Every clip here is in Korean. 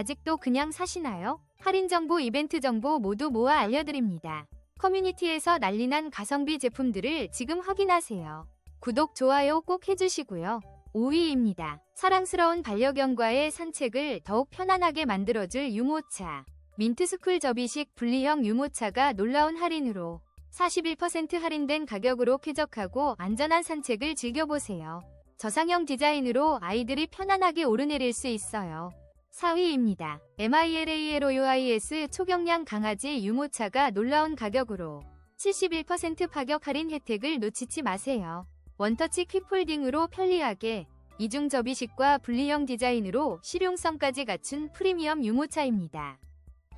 아직도 그냥 사시나요? 할인 정보, 이벤트 정보 모두 모아 알려드립니다. 커뮤니티에서 난리난 가성비 제품들을 지금 확인하세요. 구독, 좋아요 꼭 해주시고요. 5위입니다. 사랑스러운 반려견과의 산책을 더욱 편안하게 만들어줄 유모차. 민트스쿨 접이식 분리형 유모차가 놀라운 할인으로 41% 할인된 가격으로 쾌적하고 안전한 산책을 즐겨보세요. 저상형 디자인으로 아이들이 편안하게 오르내릴 수 있어요. 4위입니다. MILALOUIS 초경량 강아지 유모차가 놀라운 가격으로 71% 파격 할인 혜택을 놓치지 마세요. 원터치 퀵폴딩으로 편리하게 이중 접이식과 분리형 디자인으로 실용성까지 갖춘 프리미엄 유모차입니다.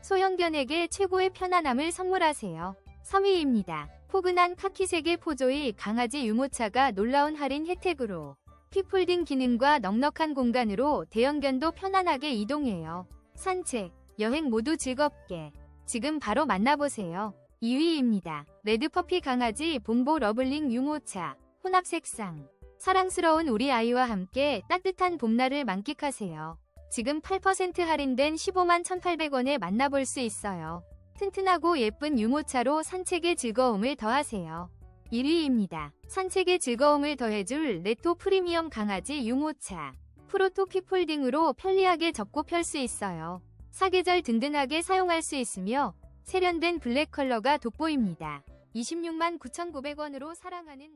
소형견에게 최고의 편안함을 선물하세요. 3위입니다. 포근한 카키색의 포조의 강아지 유모차가 놀라운 할인 혜택으로 퀵폴딩 기능과 넉넉한 공간으로 대형견도 편안하게 이동해요. 산책, 여행 모두 즐겁게. 지금 바로 만나보세요. 2위입니다. 레드퍼피 강아지 봉보 러블링 유모차, 혼합 색상. 사랑스러운 우리 아이와 함께 따뜻한 봄날을 만끽하세요. 지금 8% 할인된 15만 1,800원에 만나볼 수 있어요. 튼튼하고 예쁜 유모차로 산책의 즐거움을 더하세요. 1위입니다. 산책의 즐거움을 더해줄 레토 프리미엄 강아지 유모차. 프로토 퀵폴딩으로 편리하게 접고 펼 수 있어요. 사계절 든든하게 사용할 수 있으며 세련된 블랙 컬러가 돋보입니다. 26만 9,900원으로 사랑하는